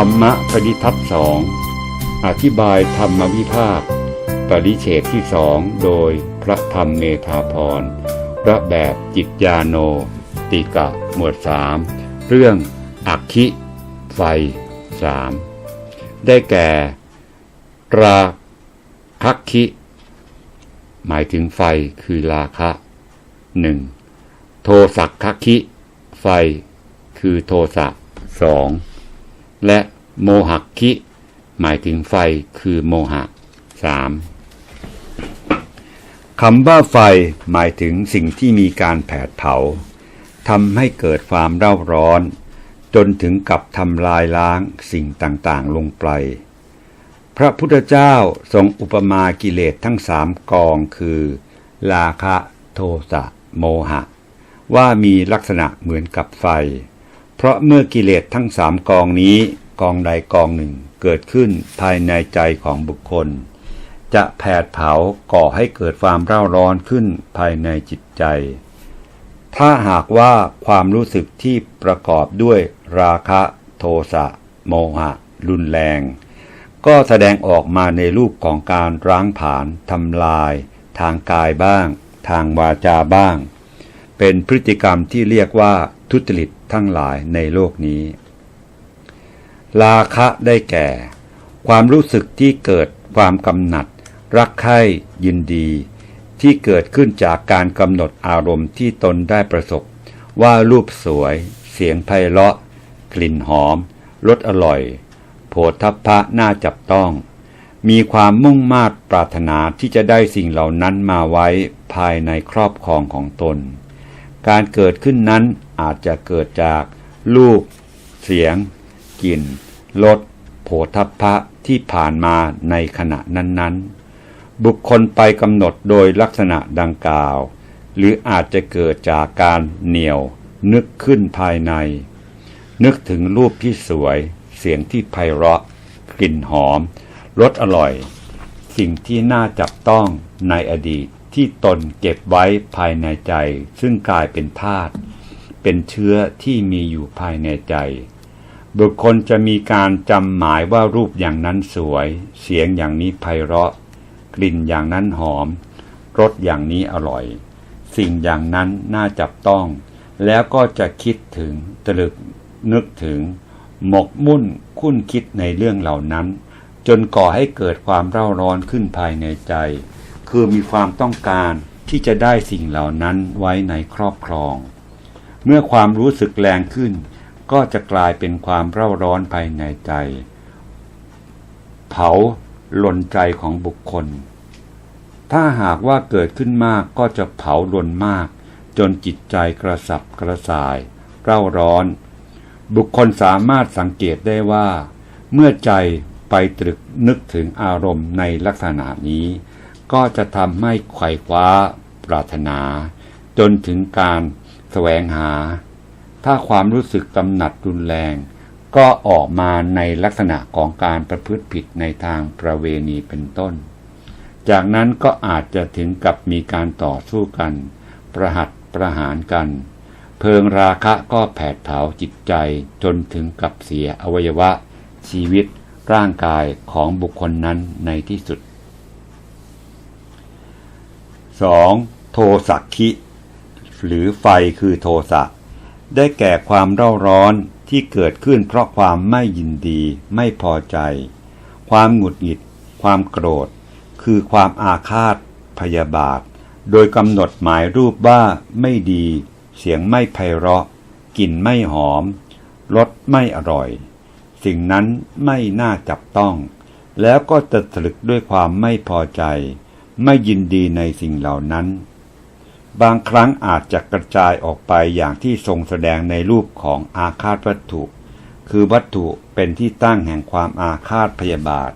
ธรรมะปริทัศน์สองอธิบายธรรมวิภาค ปริเฉดที่สองโดยพระธรรมเมธาพรพระแบบจิตยาโน ติกะหมวดสามเรื่องอักขิไฟสามได้แก่ราคักคิหมายถึงไฟคือราคะหนึ่งโทสักคักคิไฟคือโทสะสอง และโมหักคิ หมายถึงไฟคือโมหะสามคำว่าไฟหมายถึงสิ่งที่มีการแผดเผาทำให้เกิดความเร่าร้อน จนถึงกับทำลายล้างสิ่งต่างๆลงไป พระพุทธเจ้าทรงอุปมากิเลสทั้งสามกองคือ ราคะ โทสะ โมหะ ว่ามีลักษณะเหมือนกับไฟ เพราะเมื่อกิเลสทั้งสามกองนี้กองใดกองหนึ่งเกิดขึ้นภายในใจของบุคคล จะแผดเผาก่อให้เกิดความเร่าร้อนขึ้นภายในจิตใจ ถ้าหากว่าความรู้สึกที่ประกอบด้วยราคะโทสะโมหะ รุนแรง ก็แสดงออกมาในรูปของการร้างผาญทำลาย ทางกายบ้าง ทางวาจาบ้าง เป็นพฤติกรรมที่เรียกว่า ทุจริตทั้งหลายในโลกนี้ราคะได้แก่ ความรู้สึกที่เกิดความกำหนัด รักใคร่ยินดี ที่เกิดขึ้นจากการกำหนดอารมณ์ที่ตนได้ประสบ ว่ารูปสวย เสียงไพเราะ กลิ่นหอมรสอร่อย โผฏฐัพพะน่าจับต้อง มีความมุ่งมา่ปรารถนาที่จะได้สิ่งเหล่านั้นมาไว้ภายในครอบครองของตน การเกิดขึ้นนั้นอาจจะเกิดจากรูป เสียง กลิ่นรสโผฏฐัพพะที่ผ่านมาในขณะนั้นๆ บุคคลไปกำหนดโดยลักษณะดังกล่าว หรืออาจจะเกิดจากการเหนียว นึกขึ้นภายใน นึกถึงรูปที่สวย เสียงที่ไพเราะ กลิ่นหอมรสอร่อย สิ่งที่น่าจับต้องในอดีต ที่ตนเก็บไว้ภายในใจ ซึ่งกลายเป็นธาตุเป็นเชื้อที่มีอยู่ภายในใจ บุคคลจะมีการจำหมายว่ารูปอย่างนั้นสวย เสียงอย่างนี้ไพเราะ กลิ่นอย่างนั้นหอมรสอย่างนี้อร่อย สิ่งอย่างนั้นน่าจับต้อง แล้วก็จะคิดถึงตรึกนึกถึง หมกมุ่นคุ้นคิดในเรื่องเหล่านั้น จนก่อให้เกิดความเร่าร้อนขึ้นภายในใจ คือมีความต้องการที่จะได้สิ่งเหล่านั้นไว้ในครอบครอง เมื่อความรู้สึกแรงขึ้น ก็จะกลายเป็นความเร่าร้อนภายในใจ เผาหล่นใจของบุคคล ถ้าหากว่าเกิดขึ้นมากก็จะเผาหล่นมาก จนจิตใจกระสับกระส่าย เร่าร้อน บุคคลสามารถสังเกตได้ว่า เมื่อใจไปตรึกนึกถึงอารมณ์ในลักษณะนี้ ก็จะทำให้ไขว่คว้า ปรารถนา จนถึงการแสวงหา ถ้าความรู้สึกกำหนัดรุนแรง ก็ออกมาในลักษณะของการประพฤติผิดในทางประเวณีเป็นต้น จากนั้นก็อาจจะถึงกับมีการต่อสู้กัน ประหัตประหารกัน เพลิงราคะก็แผดเผาจิตใจจนถึงกับเสียอวัยวะ ชีวิตร่างกายของบุคคลนั้นในที่สุด 2. โทสักคิ หรือไฟคือโทสะได้แก่ความเร่าร้อนที่เกิดขึ้นเพราะความไม่ยินดี ไม่พอใจ ความหงุดหงิด ความโกรธ คือความอาฆาต พยาบาท โดยกำหนดหมายรูปว่าไม่ดี เสียงไม่ไพเราะ กลิ่นไม่หอม รสไม่อร่อย สิ่งนั้นไม่น่าจับต้อง แล้วก็จะตรึกด้วยความไม่พอใจ ไม่ยินดีในสิ่งเหล่านั้น บางครั้งอาจจะกระจายออกไปอย่างที่ทรงแสดงในรูปของอาฆาตวัตถุ คือวัตถุเป็นที่ตั้งแห่งความอาฆาตพยาบาท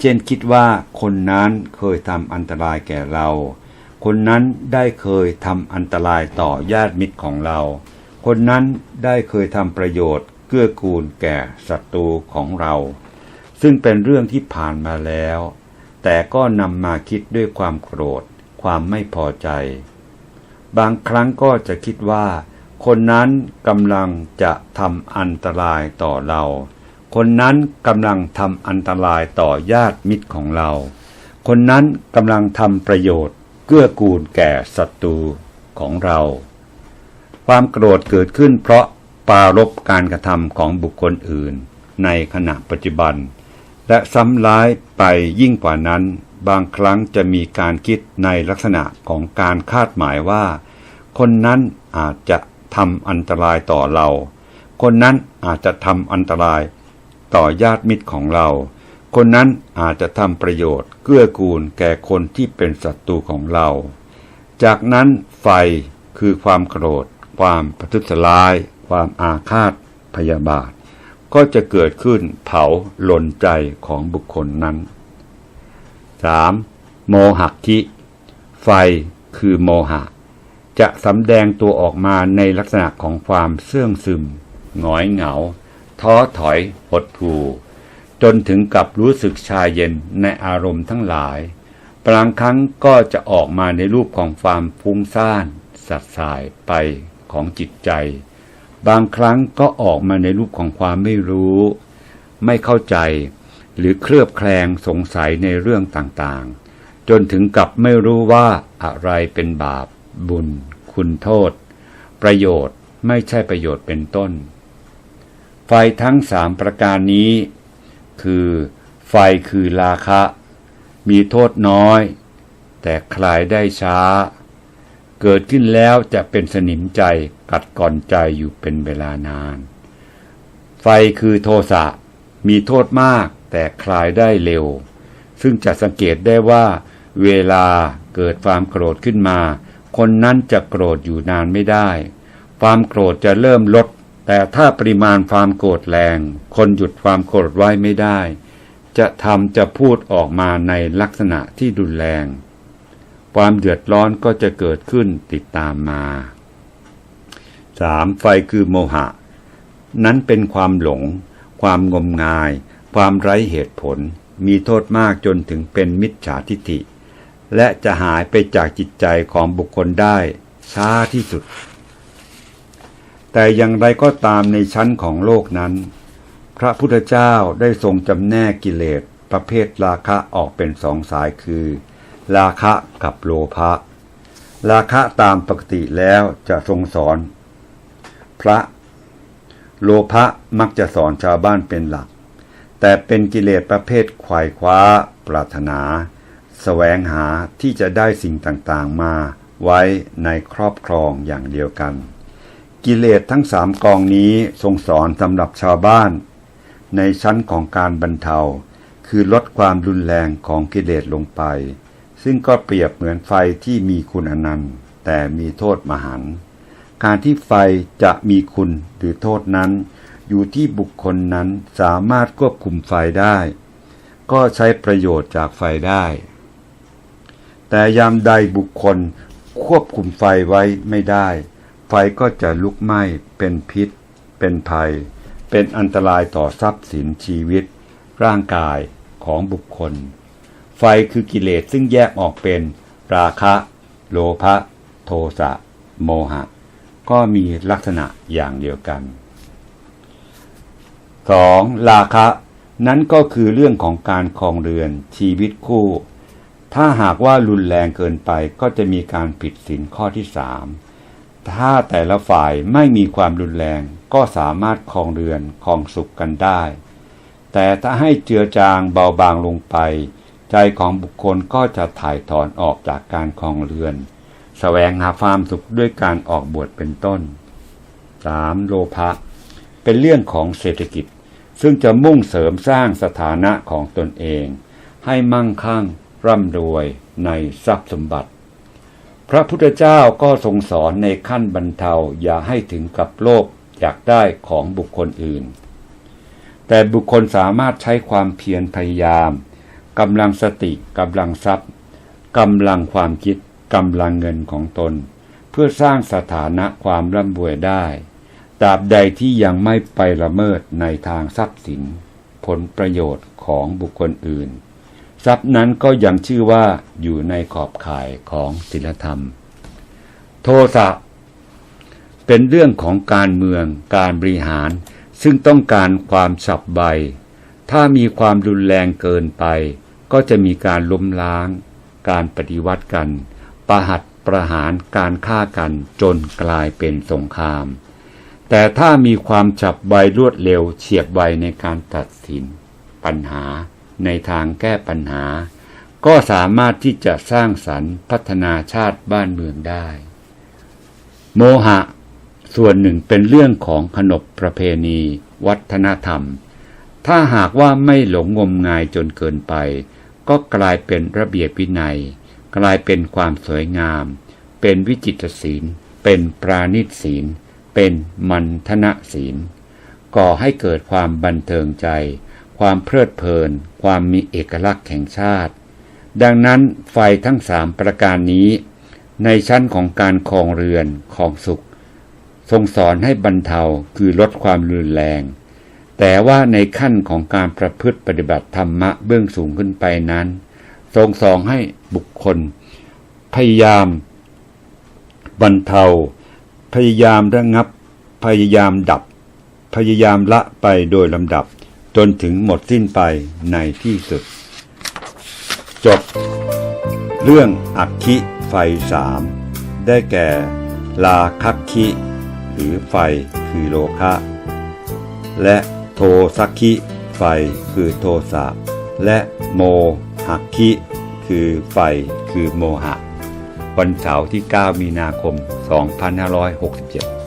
เช่นคิดว่าคนนั้นเคยทำอันตรายแก่เรา คนนั้นได้เคยทำอันตรายต่อญาติมิตรของเรา คนนั้นได้เคยทำประโยชน์เกื้อกูลแก่ศัตรูของเรา ซึ่งเป็นเรื่องที่ผ่านมาแล้ว แต่ก็นำมาคิดด้วยความโกรธ ความไม่พอใจ บางครั้งก็จะคิดว่า คนนั้นกำลังจะทำอันตรายต่อเรา คนนั้นกำลังทำอันตรายต่อญาติมิตรของเรา คนนั้นกำลังทำประโยชน์เกื้อกูลแก่ศัตรูของเรา ความโกรธเกิดขึ้นเพราะปรารบการกระทำของบุคคลอื่น ในขณะปัจจุบัน และซ้ำร้ายไปยิ่งกว่านั้น บางครั้งจะมีการคิดในลักษณะของการคาดหมายว่า คนนั้นอาจจะทำอันตรายต่อเรา คนนั้นอาจจะทำอันตรายต่อญาติมิตรของเรา คนนั้นอาจจะทำประโยชน์เกื้อกูลแก่คนที่เป็นศัตรูของเรา จากนั้นไฟคือความโกรธ ความประทุษร้าย ความอาฆาตพยาบาท ก็จะเกิดขึ้นเผาหล่นใจของบุคคลนั้น 3. โมหะคิ ไฟคือโมหะ จะสำแดงตัวออกมาในลักษณะของความเสื่องซึมหงอยเหงา ท้อถอยหดหู่จนถึงกับรู้สึกชาเย็นในอารมณ์ทั้งหลายบางครั้งก็จะออกมาในรูปของความฟุ้งซ่าน สัดสายไปของจิตใจ บางครั้งก็ออกมาในรูปของความไม่รู้ ไม่เข้าใจ หรือเคลือบแคลงสงสัยในเรื่องต่างๆ จนถึงกับไม่รู้ว่าอะไรเป็นบาป บุญ คุณโทษ ประโยชน์ไม่ใช่ประโยชน์เป็นต้น ไฟทั้งสามประการนี้ คือ ไฟคือราคะ มีโทษน้อย แต่คลายได้ช้า เกิดขึ้นแล้วจะเป็นสนิมใจกัดก่อนใจอยู่เป็นเวลานาน ไฟคือโทสะมีโทษมากแต่คลายได้เร็ว ซึ่งจะสังเกตได้ว่า เวลาเกิดความโกรธขึ้นมา คนนั้นจะโกรธอยู่นานไม่ได้ ความโกรธจะเริ่มลด แต่ถ้าปริมาณความโกรธแรง คนหยุดความโกรธไว้ไม่ได้ จะทำจะพูดออกมาในลักษณะที่รุนแรง ความเดือดร้อนก็จะเกิดขึ้นติดตามมา 3. ไฟคือโมหะ นั้นเป็นความหลง ความงมงาย ความไร้เหตุผล มีโทษมากจนถึงเป็นมิจฉาทิฏฐิ และจะหายไปจากจิตใจของบุคคลได้ช้าที่สุด แต่อย่างไรก็ตามในชั้นของโลกนั้น พระพุทธเจ้าได้ทรงจำแนกกิเลสประเภทราคะออกเป็นสองสายคือ ราคะกับโลภะราคะตามปกติแล้วจะทรงสอน พระ โลภะมักจะสอนชาวบ้านเป็นหลัก แต่เป็นกิเลสประเภทขวายคว้า ปรารถนาสแสวงหาที่จะได้สิ่งต่างๆมา ไว้ในครอบครองอย่างเดียวกัน กิเลสทั้งสามกองนี้ทรงสอนสำหรับชาวบ้าน ในชั้นของการบรรเทาคือลดความรุนแรงของกิเลสลงไป ซึ่งก็เปรียบเหมือนไฟที่มีคุณอนันต์แต่มีโทษมหันต์การที่ไฟจะมีคุณหรือโทษนั้น อยู่ที่บุคคลนั้นสามารถควบคุมไฟได้ ก็ใช้ประโยชน์จากไฟได้ แต่ยามใดบุคคลควบคุมไฟไว้ไม่ได้ ไฟก็จะลุกไหม้เป็นพิษ เป็นภัย เป็นอันตรายต่อทรัพย์สินชีวิต ร่างกายของบุคคล ไฟคือกิเลสซึ่งแยกออกเป็น ราคะ โลภะ โทสะ โมหะ ก็มีลักษณะอย่างเดียวกัน 2. ราคะ นั้นก็คือเรื่องของการครองเรือนชีวิตคู่ ถ้าหากว่ารุนแรงเกินไปก็จะมีการผิดศีลข้อที่สามถ้าแต่ละฝ่ายไม่มีความรุนแรงก็สามารถครองเรือนครองสุขกันได้ แต่ถ้าให้เจือจางเบาบางลงไป ใจของบุคคลก็จะถ่ายถอนออกจากการครองเรือนแสวงหาความสุขด้วยการออกบวชเป็นต้น 3. โลภะเป็นเรื่องของเศรษฐกิจ ซึ่งจะมุ่งเสริมสร้างสถานะของตนเอง ให้มั่งคั่ง ร่ำรวยในทรัพย์สมบัติ พระพุทธเจ้าก็ทรงสอนในขั้นบรรเทาอย่าให้ถึงกับโลภอยากได้ของบุคคลอื่น แต่บุคคลสามารถใช้ความเพียรพยายาม กำลังสติกำลังทรัพย์กำลังความคิดกำลังเงินของตน เพื่อสร้างสถานะความร่ำรวยได้ตราบใดที่ยังไม่ไปละเมิดในทางทรัพย์สิน ผลประโยชน์ของบุคคลอื่น ทรัพย์นั้นก็ยังชื่อว่าอยู่ในขอบข่ายของศีลธรรม โทสะเป็นเรื่องของการเมืองการบริหาร ซึ่งต้องการความฉับไว ถ้ามีความรุนแรงเกินไป ก็จะมีการล้มล้าง การปฏิวัติกัน ประหัตประหารการฆ่ากันจนกลายเป็นสงคราม แต่ถ้ามีความฉับไวรวดเร็วเฉียบไวในการตัดสิน ปัญหาในทางแก้ปัญหา ก็สามารถที่จะสร้างสรรค์พัฒนาชาติบ้านเมืองได้ โมหะ ส่วนหนึ่งเป็นเรื่องของขนบประเพณี วัฒนธรรม ถ้าหากว่าไม่หลงงมงายจนเกินไป ก็กลายเป็นระเบียบวินัย กลายเป็นความสวยงาม เป็นวิจิตรศีล เป็นปราณิตศีล เป็นมันทนศีล ก่อให้เกิดความบันเทิงใจ ความเพลิดเพลิน ความมีเอกลักษณ์แห่งชาติ ดังนั้นไฟทั้งสามประการนี้ ในชั้นของการครองเรือนของสุข ทรงสอนให้บรรเทาคือลดความรุนแรง แต่ว่าในขั้นของการประพฤติปฏิบัติธรรมะเบื้องสูงขึ้นไปนั้น ทรงสอนให้บุคคล พยายามบรรเทา พยายามระงับ พยายามดับ พยายามละไปโดยลำดับ จนถึงหมดสิ้นไปในที่สุด จบ เรื่องอักคิไฟสามได้แก่ ลาคักคิ หรือไฟคือโลคะ และ โทสักคิไฟคือโทสะ และโมหักคิคือไฟคือโมหะ วันเสาร์ที่ 9 มีนาคม 2567